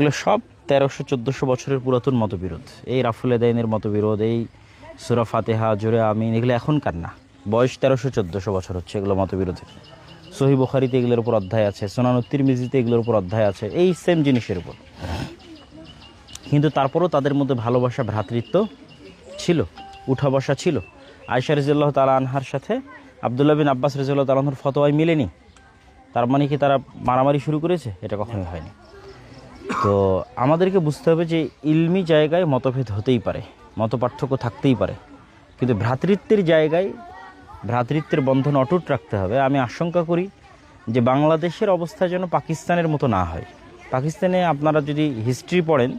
এগুলো সব তেরোশো, চোদ্দোশো বছরের পুরাতন মতবিরোধ। এই রাফুল এদাইনের মতবিরোধ, এই সুরা ফাতেহা, জোরে আমিন, এগুলো এখনকার না? বয়স তেরোশো, চোদ্দোশো বছর হচ্ছে এগুলো মতবিরোধের। সহি বুখারিতে এগুলোর উপর অধ্যায় আছে সোনানুত্তির মিজিতে এগুলোর উপর অধ্যায় আছে, এই সেম জিনিসের উপর। কিন্তু তারপরও তাদের মধ্যে ভালোবাসা, ভ্রাতৃত্ব ছিল উঠা বসা ছিল। আয়সা রাজিউল্লাহ তালা আনহার সাথে আবদুল্লাহ বিন আব্বাস রাজিউল্লাহ তালাহর ফতোয়ায় মিলেনি। তার মানে কি তারা মারামারি শুরু করেছে? এটা কখনোই হয়নি। তো আমাদেরকে বুঝতে হবে যে ইলমি জায়গায় মতভেদ হতেই পারে মত পার্থক্য থাকতেই পারে। কিন্তু ভ্রাতৃত্বের জায়গায় ভ্রাতৃত্বের বন্ধন অটুট রাখতে হবে। আমি আশঙ্কা করি যে বাংলাদেশের অবস্থা যেন পাকিস্তানের মতো না হয়। পাকিস্তানে আপনারা যদি হিস্ট্রি পড়েন,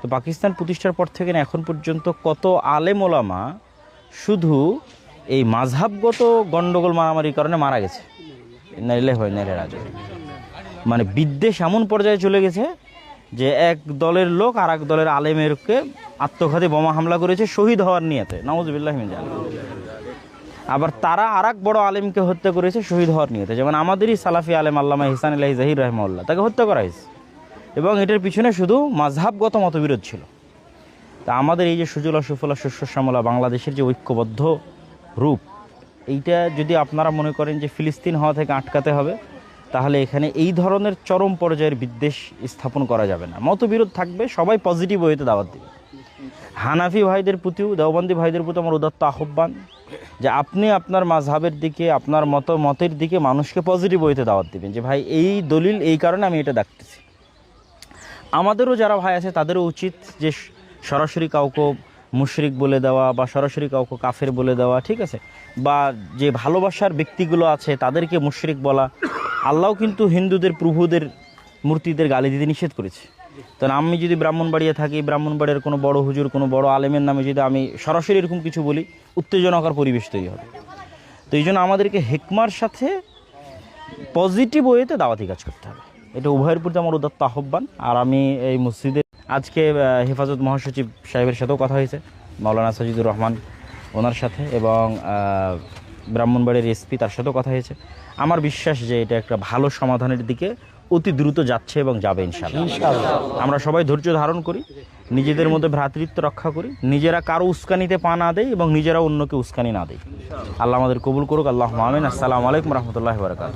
তো পাকিস্তান প্রতিষ্ঠার পর থেকে এখন পর্যন্ত কত আলেম ওলামা শুধু এই মাঝহাবগত গণ্ডগোল মারামারির কারণে মারা গেছে। নাইলে হয়, নাইলে রাজ মানে বিদ্বেষ এমন পর্যায়ে চলে গেছে যে এক দলের লোক আর এক দলের আলেমেরকে আত্মঘাতী বোমা হামলা করেছে, শহীদ হওয়ার নিয়েতে। নওয়াজবিল্লাহ আবার তারা আর এক বড় আলেমকে হত্যা করেছে, শহীদ হওয়ার নিয়েতে। যেমন আমাদেরই সালাফি আলেম আল্লামা হিসান আল্লাহ জাহির রহমাল্লাহ তাকে হত্যা করা হয়েছে। এবং এটার পিছনে শুধু মাঝহাবগত মতবিরোধ ছিল। তা আমাদের এই যে সুজলা সুফলা শস্য শ্যামলা বাংলাদেশের যে ঐক্যবদ্ধ রূপ, এইটা যদি আপনারা মনে করেন যে ফিলিস্তিন হওয়া থেকে আটকাতে হবে তাহলে এখানে এই ধরনের চরম পর্যায়ের বিদ্বেষ স্থাপন করা যাবে না। মতবিরোধ থাকবে, সবাই পজিটিভ ওয়েতে দাওয়াত দিবে। হানাফি ভাইদের প্রতিও, দেওবন্দি ভাইদের প্রতি আমার উদাত্ত আহ্বান যে আপনি আপনার মাঝহাবের দিকে, আপনার মত, মতের দিকে মানুষকে পজিটিভ ওয়েতে দাওয়াত দিবেন যে, ভাই, এই দলিল, এই কারণে আমি এটা দেখতেছি। আমাদেরও যারা ভাই আছে, তাদেরও উচিত যে সরাসরি কাউকে মুশরিক বলে দেওয়া বা সরাসরি কাউকে কাফের বলে দেওয়া, ঠিক আছে? বা যে ভালোবাসার ব্যক্তিগুলো আছে, তাদেরকে মুশরিক বলা আল্লাহ কিন্তু হিন্দুদের, প্রভুদের মূর্তিদের গালি দিতে নিষেধ করেছে। তো আমি যদি ব্রাহ্মণবাড়িয়া থাকি, ব্রাহ্মণবাড়িয়ার কোনো বড় হুজুর, কোনো বড় আলেমের নামে যদি আমি সরাসরি এরকম কিছু বলি, উত্তেজনকর পরিবেশ তৈরি হবে। তো এই জন্য আমাদেরকে হেকমার সাথে পজিটিভ ওয়েতে দাওয়াতি কাজ করতে হবে। এটা উভয়ের প্রতি আমার উদাত্ত আহ্বান। আর আমি এই মসজিদে আজকে হেফাজত মহাসচিব সাহেবের সাথেও কথা হয়েছে, মাওলানা সাজিদুর রহমান ওনার সাথে এবং ব্রাহ্মণবাড়ির এসপি তার সাথেও কথা হয়েছে। আমার বিশ্বাস যে এটা একটা ভালো সমাধানের দিকে অতি দ্রুত যাচ্ছে এবং যাবে ইনশাল্লাহ আমরা সবাই ধৈর্য ধারণ করি নিজেদের মধ্যে ভ্রাতৃত্ব রক্ষা করি নিজেরা কারও উস্কানিতে পা না দেয় এবং নিজেরা অন্যকে উস্কানি না দেয় আল্লাহ আমাদের কবুল করুক আল্লাহ মামিন আসসালামু আলাইকুম রহমতুল্লাহ বারকাত